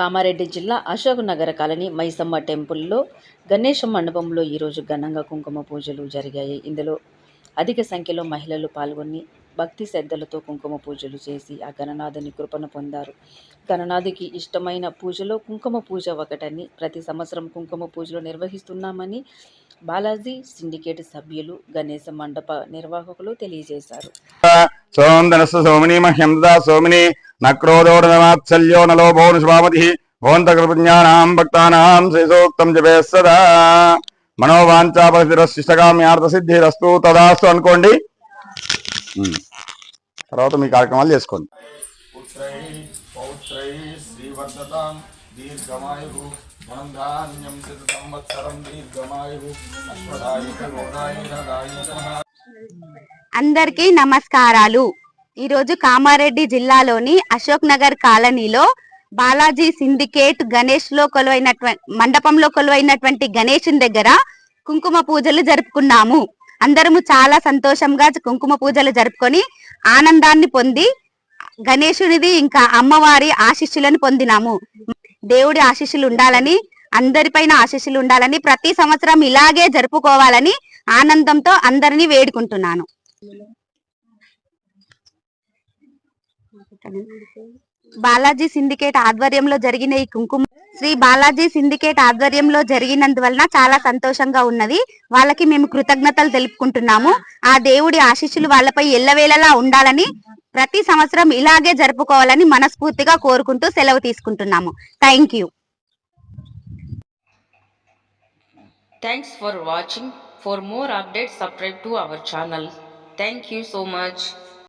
కామారెడ్డి జిల్లా అశోక్నగర్ కాలనీ మైసమ్మ టెంపుల్లో గణేష మండపంలో ఈరోజు ఘనంగా కుంకుమ పూజలు జరిగాయి. ఇందులో అధిక సంఖ్యలో మహిళలు పాల్గొని భక్తి శ్రద్ధలతో కుంకుమ పూజలు చేసి ఆ గణనాథుని కృపను పొందారు. గణనాథుకి ఇష్టమైన పూజలో కుంకుమ పూజ ఒకటని ప్రతి సంవత్సరం కుంకుమ పూజలు నిర్వహిస్తున్నామని బాలాజీ సిండికేట్ సభ్యులు గణేశ మండప నిర్వాహకులు తెలియజేశారు. సోందనస్సు సోమిని మహ్యం దా సోమిని నక్రోదోడనమాత్సల్యో నలోభో నిష్మామతి భోంతకృపజ్ఞానాం భక్తానాం శ్రీసూక్తం జపే సదా మనోవాంఛాపరిశిష్టకామ్యార్థ సిద్ధిరస్తు తదాస్తు అనుకోండి. తర్వాత మీ కార్యక్రమాలు చేసుకోండి దీర్ఘమాయుः ధాన్యం సంవత్సరం దీర్ఘమాయుः అందరికీ నమస్కారాలు। ఈరోజు కామారెడ్డి జిల్లాలోని అశోక్ నగర్ కాలనీలో బాలాజీ సిండికేట్ గణేష్లో కొలువైనటువంటి మండపంలో కొలువైనటువంటి గణేషుని దగ్గర కుంకుమ పూజలు జరుపుకున్నాము. అందరము చాలా సంతోషంగా కుంకుమ పూజలు జరుపుకొని ఆనందాన్ని పొంది గణేశునిది ఇంకా అమ్మవారి ఆశీస్సులను పొందినాము. దేవుడి ఆశీస్సులు ఉండాలని అందరిపైన ఆశీస్సులు ఉండాలని ప్రతి సంవత్సరం ఇలాగే జరుపుకోవాలని ఆనందంతో అందరినీ వేడుకుంటున్నాను. బాలాజీ సిండికేట్ ఆధ్వర్యంలో జరిగిన ఈ కుంకుమ శ్రీ బాలాజీ సిండికేట్ ఆధ్వర్యంలో జరిగినందువలన చాలా సంతోషంగా ఉన్నది. వాళ్ళకి మేము కృతజ్ఞతలు తెలుపుకుంటున్నాము. ఆ దేవుడి ఆశీస్సులు వాళ్ళపై ఎల్లవేళలా ఉండాలని ప్రతి సంవత్సరం ఇలాగే జరుపుకోవాలని మనస్ఫూర్తిగా కోరుకుంటూ సెలవు తీసుకుంటున్నాము. Thank you thanks for watching for more updates, subscribe to our channel thank you so much